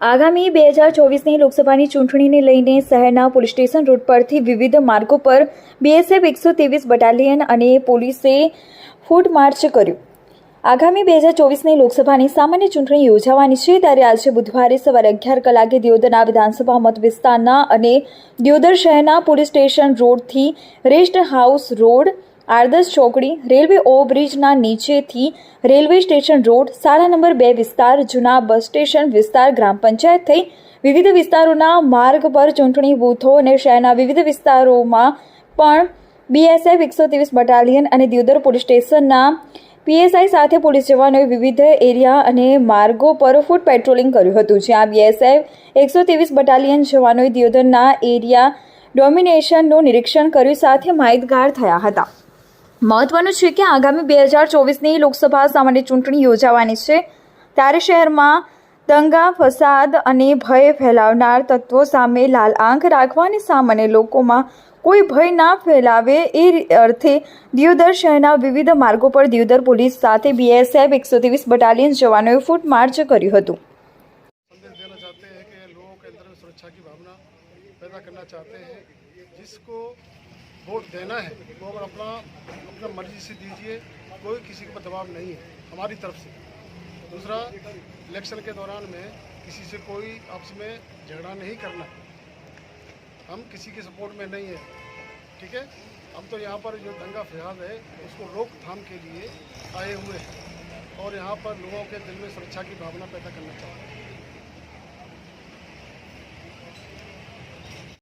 આગામી બે હજાર ચોવીસની લોકસભાની ચૂંટણીને લઈને શહેરના પોલીસ સ્ટેશન રોડ પરથી વિવિધ માર્ગો પર બીએસએફ એકસો ત્રેવીસ બટાલિયન અને પોલીસે ફૂટ માર્ચ કર્યું. આગામી બે હજાર ચોવીસની લોકસભાની સામાન્ય ચૂંટણી યોજાવાની છે ત્યારે આજે બુધવારે સવારે અગિયાર કલાકે દિયોદરના વિધાનસભા મત વિસ્તારના અને દિયોદર શહેરના પોલીસ સ્ટેશન રોડથી રેસ્ટ હાઉસ રોડ આરદસ ચોકડી, રેલવે ઓવરબ્રિજના નીચેથી રેલવે સ્ટેશન રોડ, શાળા નંબર બે વિસ્તાર, જૂના બસ સ્ટેશન વિસ્તાર, ગ્રામ પંચાયત થઈ વિવિધ વિસ્તારોના માર્ગ પર ચૂંટણી બૂથો અને શહેરના વિવિધ વિસ્તારોમાં પણ બીએસએફ એકસો ત્રેવીસ બટાલિયન અને દિયોદર પોલીસ સ્ટેશનના પીએસઆઈ સાથે પોલીસ જવાનોએ વિવિધ એરિયા અને માર્ગો પર ફૂટ પેટ્રોલિંગ કર્યું હતું, જ્યાં બીએસએફ એકસો ત્રેવીસ બટાલિયન જવાનોએ દિયોદરના એરિયા ડોમિનેશનનું નિરીક્ષણ કર્યું, સાથે માહિતગાર થયા હતા. મહત્વનું છે કે આગામી બે હજાર ચોવીસની લોકસભા સામાન્ય ચૂંટણી યોજાવાની છે. ત્યારે શહેરમાં દંગા, ફસાદ અને ભય ફેલાવનાર તત્વો સામે લાલ આંખ રાખવાની સામાન્ય લોકોમાં કોઈ ભય ના ફેલાવે એ અર્થે દિયોદર શહેરના વિવિધ માર્ગો પર દિયોદર પોલીસ સાથે બીએસએફ એકસો ત્રેવીસ બટાલિયન જવાનોએ ફૂટ માર્ચ કર્યું હતું. જિસકો वोट देना है वो अगर अपना अपना मर्ज़ी से दीजिए, कोई किसी के ऊपर दबाव नहीं है, हमारी तरफ़ से। दूसरा, इलेक्शन के दौरान में किसी से कोई आपस में झगड़ा नहीं करना हम किसी के सपोर्ट में नहीं है, ठीक है? हम तो यहाँ पर जो दंगा फसाद है, उसको रोकथाम के लिए आए हुए हैं और यहाँ पर लोगों के दिल में सुरक्षा की भावना पैदा करना चाहते हैं।